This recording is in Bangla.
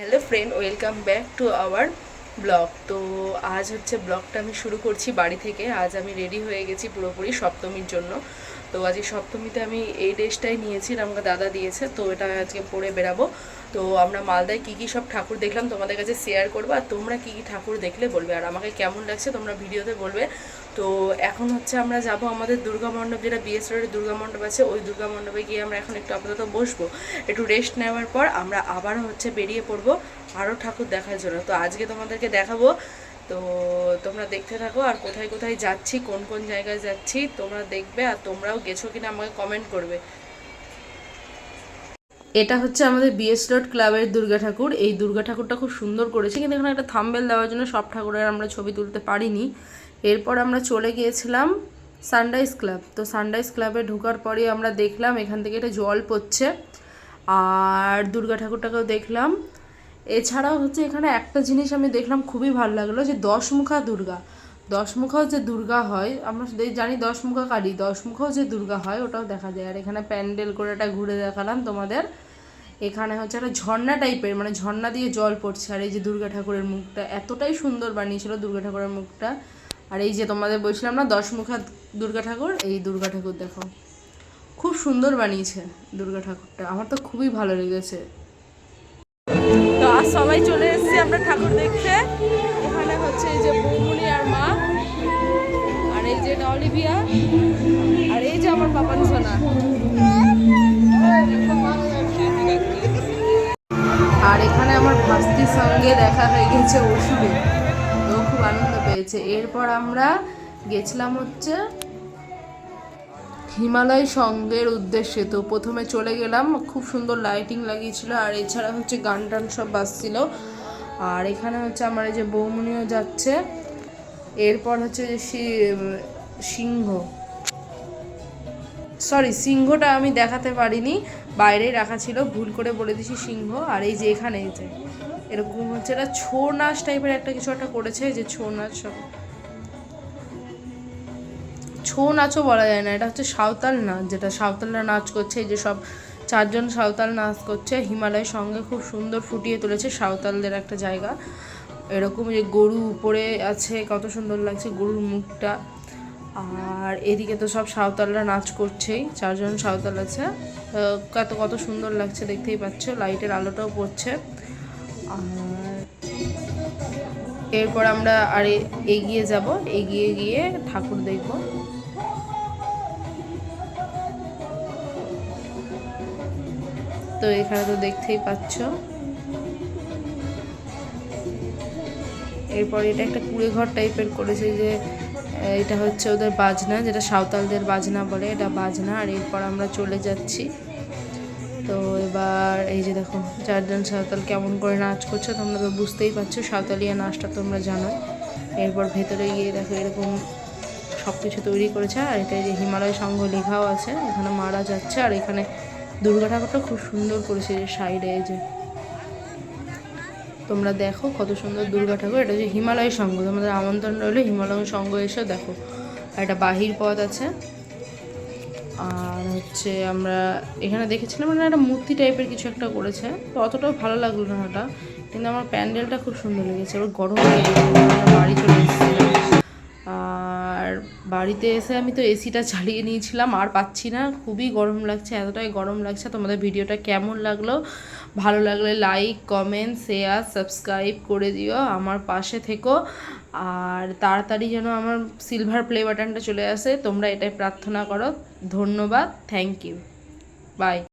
Hello friend, welcome back to our blog. তো আজ হচ্ছে ব্লগটা আমি শুরু করছি বাড়ি থেকে। আজ আমি রেডি হয়ে গেছি পুরোপুরি সপ্তমীর জন্য। তো আজকে সপ্তমীতে আমি এই ড্রেসটাই নিয়েছি আমাকে দাদা দিয়েছে, তো এটা আজকে পরে বেরাবো। তো আমরা মালদায় কী কী সব ঠাকুর দেখলাম তোমাদের কাছে শেয়ার করব, আর তোমরা কী কী ঠাকুর দেখলে বলবে, আর আমাকে কেমন লাগছে তোমরা ভিডিওতে বলবে। তো এখন হচ্ছে আমরা যাব আমাদের দুর্গা মণ্ডপ, যেটা বিএস রোডের দুর্গা মণ্ডপ আছে, ওই দুর্গা মণ্ডপে গিয়ে আমরা এখন একটু আপাতত বসবো। একটু রেস্ট নেওয়ার পর আমরা আবারও হচ্ছে বেরিয়ে পড়ব আরও ঠাকুর দেখার জন্য। তো আজকে তোমাদেরকে দেখাবো। তো তোমরা দেখতে থাকো আর কোথায় কোথায় যাচ্ছি, কোন কোন জায়গায় যাচ্ছি, তোমরা দেখবে আর তোমরাও গেছো কিনা আমাকে কমেন্ট করবে। এটা হচ্ছে আমাদের বিএস রোড ক্লাবের দুর্গা ঠাকুর। এই দুর্গা ঠাকুরটা খুব সুন্দর করেছে। কিন্তু এখানে একটা থাম্বেল দেওয়ার জন্য সব ঠাকুরের আমরা ছবি তুলতে পারিনি। এরপর আমরা চলে গিয়েছিলাম সানরাইজ ক্লাব তো সানরাইজ ক্লাবে ঢোকার পরেই আমরা দেখলাম এখান থেকে এটা জল পড়ছে। আর দুর্গা ঠাকুরটাকেও দেখলাম। এছাড়াও হচ্ছে এখানে একটা জিনিস আমি দেখলাম খুবই ভালো লাগল যে দশমুখা দুর্গা। দশমুখাও যে দুর্গা হয়, আমরা জানি দশমুখা কালী, দশমুখাও যে দুর্গা হয়, ওটাও দেখা যায়। আর এখানে প্যান্ডেল করে এটা ঘুরে দেখালাম তোমাদের। এখানে হচ্ছে একটা ঝর্ণা টাইপের মানে ঝর্ণা দিয়ে জল পড়ছে। আর এই যে দুর্গা ঠাকুরের মুখটা এতটাই সুন্দর বানিয়েছিল দুর্গা ঠাকুরের মুখটা। আর এই যে তোমাদের বলছিলাম না, দশমুখা দুর্গা ঠাকুর, এই দুর্গা ঠাকুর দেখো। খুব সুন্দর বানিয়েছে দুর্গা ঠাকুরটা, আমার তো খুবই ভালো লেগেছে। তো আর সবাই চলে এসেছি আমরা ঠাকুর দেখতে। এখানে হচ্ছে এই যে বৌমনি আর মা, আর এই যে অলিভিয়া আর এই যে আমার পাপান সোনা। সঙ্গে দেখা হয়ে গেছে ওষুধে। তো খুব আনন্দ পেয়েছে। এরপর আমরা গেছিলাম হচ্ছে হিমালয় সঙ্গের উদ্দেশ্যে। তো প্রথমে চলে গেলাম, খুব সুন্দর লাইটিং লাগিয়েছিল। আর এছাড়া হচ্ছে গান টান সব বাজছিল। আর এখানে হচ্ছে আমার এই যে বৌমনিও যাচ্ছে। এরপর হচ্ছে যে সিংহ। সরি সিংহটা আমি দেখাতে পারিনি। বাইরেই রাখা ছিল, ভুল করে বলে দিছি সিংহ, আর এই যে এখানে যে, এরকম হচ্ছে এটা ছৌ নাচ টাইপের একটা কিছু একটা করেছে যে ছৌ নাচ সব। ছৌ নাচও বলা যায় না, এটা হচ্ছে সাঁওতাল নাচ, যেটা সাঁওতালরা নাচ করছে, এই যে সব চারজন সাঁওতাল নাচ করছে, হিমালয়ের সঙ্গে খুব সুন্দর ফুটিয়ে তুলেছে সাঁওতালদের একটা জায়গা। এরকম যে গরু উপরে আছে, কত সুন্দর লাগছে গরুর মুখটা। আর এদিকে তো সব সাঁওতালরা নাচ করছেই, চারজন সাঁওতাল আছে। কত কত সুন্দর লাগছে দেখতেই পাচ্ছ, লাইটের আলোটাও পড়ছে। এরপর আমরা আর এগিয়ে যাব, এগিয়ে গিয়ে ঠাকুর দেখব। তো এখানে তো দেখতেই পাচ্ছ। এরপর এটা একটা কুড়ে ঘর টাইপের করেছে যে এটা হচ্ছে ওদের বাজনা, যেটা সাঁওতালদের বাজনা বলে, এটা বাজনা। আর এরপর আমরা চলে যাচ্ছি। তো এবার এই যে দেখো চারজন সাঁওতাল কেমন করে নাচ করছে, তোমরা তো বুঝতেই পারছ, সাঁওতালিয়া নাচটা তোমরা জানো। এরপর ভেতরে গিয়ে দেখো এরকম সব কিছু তৈরি করেছে, আর এটা যে হিমালয় সংঘ লেখাও আছে, এখানে মারা যাচ্ছে। আর এখানে দুর্গা ঠাকুরটা খুব সুন্দর করেছে যে সাইডে যে তোমরা দেখো কত সুন্দর দুর্গা ঠাকুর। এটা হচ্ছে হিমালয় সঙ্গ। তোমাদের আমন্ত্রণ রইল হিমালয় সঙ্গ এসে দেখো। একটা বাহির পথ আছে। আর হচ্ছে আমরা এখানে দেখেছিলাম মানে একটা মূর্তি টাইপের কিছু একটা করেছে। তো অতটাও ভালো লাগল না ওটা। কিন্তু আমার প্যান্ডেলটা খুব সুন্দর লেগেছে। এবার গরম বাড়িতে এসে আমি তো এসিটা চালিয়ে নিয়েছিলাম, আর পাচ্ছি না। খুবই গরম লাগছে, এতটাই গরম লাগছে। তোমাদের ভিডিওটা কেমন লাগল? ভালো লাগলে লাইক কমেন্ট শেয়ার সাবস্ক্রাইব করে দিও আমার পাশে থেকো। আর তাড়াতাড়ি যেন আমার সিলভার প্লে বাটনটা চলে আসে, তোমরা এটাই প্রার্থনা করো। ধন্যবাদ থ্যাংক ইউ বাই